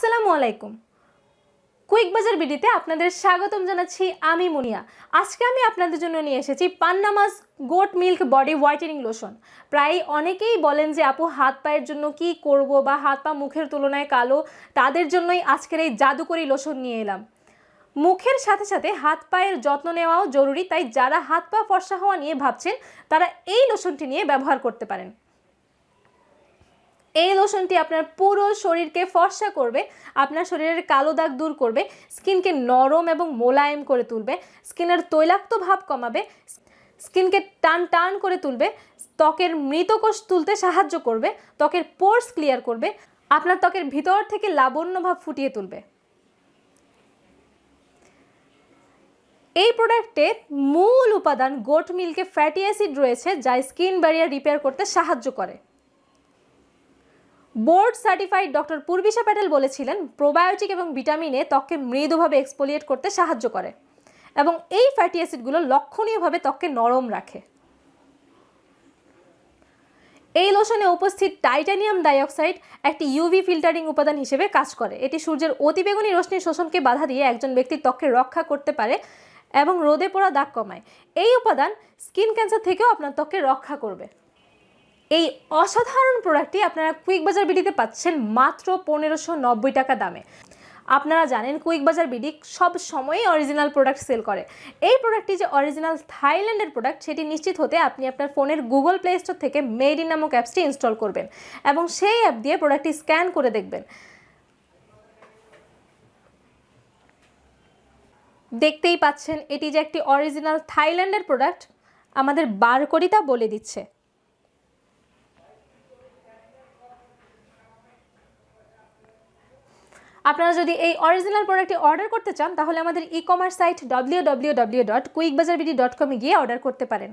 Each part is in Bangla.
আসসালামু আলাইকুম। কুইক বাজার বিডিতে আপনাদের স্বাগতম জানাচ্ছি আমি মুনিয়া। আজকে আমি আপনাদের জন্য নিয়ে এসেছি পান্নামাস goat milk body whitening lotion. প্রায় অনেকেই বলেন যে, আপু, হাত পায়ের জন্য কি করব বা হাত পা মুখের তুলনায় কালো? তাদের জন্যই আজকের এই জাদুকরি লোশন নিয়ে এলাম। মুখের সাথে সাথে হাত পায়ের যত্ন নেওয়াও জরুরি, তাই যারা হাত পা ফর্সা হওয়া নিয়ে ভাবছেন, তারা এই লোশনটি নিয়ে ব্যবহার করতে পারেন। এই লোশনটি আপনার পুরো শরীরকে ফর্সা করবে, আপনার শরীরের কালো দাগ দূর করবে, স্কিনকে নরম এবং মোলায়েম করে তুলবে, স্কিনের তৈলাক্ত ভাব কমাবে, স্কিনকে টান টান করে তুলবে, ত্বকের মৃতকোষ তুলতে সাহায্য করবে, ত্বকের পোর্স ক্লিয়ার করবে, আপনার ত্বকের ভিতর থেকে লাবণ্য ভাব ফুটিয়ে তুলবে। এই প্রোডাক্টে মূল উপাদান গোট মিল্কে ফ্যাটি অ্যাসিড রয়েছে, যা স্কিন ব্যারিয়ার রিপেয়ার করতে সাহায্য করে। Board certified doctor Purbisha Patel বলেছিলেন, প্রোবায়োটিক এবং ভিটামিনে ত্বককে মৃদুভাবে এক্সপোলিয়েট করতে সাহায্য করে এবং এই ফ্যাটি অ্যাসিডগুলো লক্ষণীয়ভাবে ত্বককে নরম রাখে। এই লোশনে উপস্থিত টাইটানিয়াম ডাইঅক্সাইড একটি ইউভি ফিল্টারিং উপাদান হিসেবে কাজ করে। এটি সূর্যের অতিবেগুনি রশ্মির শোষণকে বাধা দিয়ে একজন ব্যক্তির ত্বককে রক্ষা করতে পারে এবং রোদে পড়া দাগ কমায়। এই উপাদান স্কিন ক্যান্সার থেকেও আপনার ত্বককে রক্ষা করবে। এই অসাধারণ প্রোডাক্টটি আপনারা কুইক বাজার বিডিতে পাচ্ছেন মাত্র পনেরোশো নব্বই টাকা দামে। আপনারা জানেন কুইক বাজার বিডি সব সময়ই অরিজিনাল প্রোডাক্ট সেল করে। এই প্রোডাক্টটি যে অরিজিনাল থাইল্যান্ডের প্রোডাক্ট সেটি নিশ্চিত হতে আপনি আপনার ফোনের গুগল প্লে স্টোর থেকে মেড ইন নামক অ্যাপসটি ইনস্টল করবেন এবং সেই অ্যাপ দিয়ে প্রোডাক্টটি স্ক্যান করে দেখবেন। দেখতেই পাচ্ছেন, এটি যে একটি অরিজিনাল থাইল্যান্ডের প্রোডাক্ট আমাদের বার বারকরিতা বলে দিচ্ছে। আপনারা যদি এই অরিজিনাল প্রোডাক্টটি অর্ডার করতে চান, তাহলে আমাদের e commerce site W W W dot dot গিয়ে অর্ডার করতে পারেন।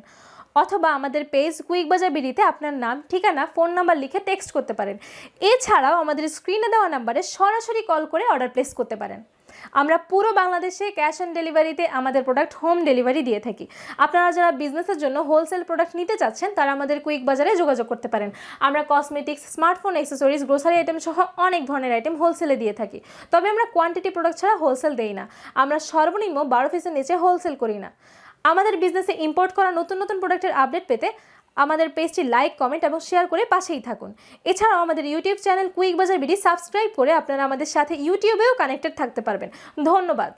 অথবা আমাদের পেজ কুইক বাজার বিডিতে আপনার নাম, ঠিকানা ফোন নাম্বার লিখে টেক্সট করতে পারেন। এছাড়াও আমাদের স্ক্রিনে দেওয়া নাম্বারে সরাসরি কল করে অর্ডার প্লেস করতে পারেন। আমরা পুরো বাংলাদেশে ক্যাশ অন ডেলিভারিতে আমাদের প্রোডাক্ট হোম ডেলিভারি দিয়ে থাকি। আপনারা যারা বিজনেসের জন্য হোলসেল প্রোডাক্ট নিতে চাচ্ছেন, তারা আমাদের কুইক বাজারে যোগাযোগ করতে পারেন। আমরা cosmetics smartphone accessories grocery item সহ অনেক ধরনের আইটেম হোলসেলে দিয়ে থাকি। তবে আমরা কোয়ান্টিটি প্রোডাক্ট ছাড়া হোলসেল দেই না। আমরা সর্বনিম্ন বারো পিসের নিচে হোলসেল করি না। আমাদের বিজনেসে ইম্পোর্ট করা নতুন নতুন প্রোডাক্টের আপডেট পেতে আমাদের পেজটি লাইক কমেন্ট এবং শেয়ার করে পাশেই থাকুন। এছাড়াও আমাদের YouTube channel quick Bazar BD subscribe করে আপনারা আমাদের সাথে ইউটিউবেও কানেক্টেড থাকতে পারবেন। ধন্যবাদ।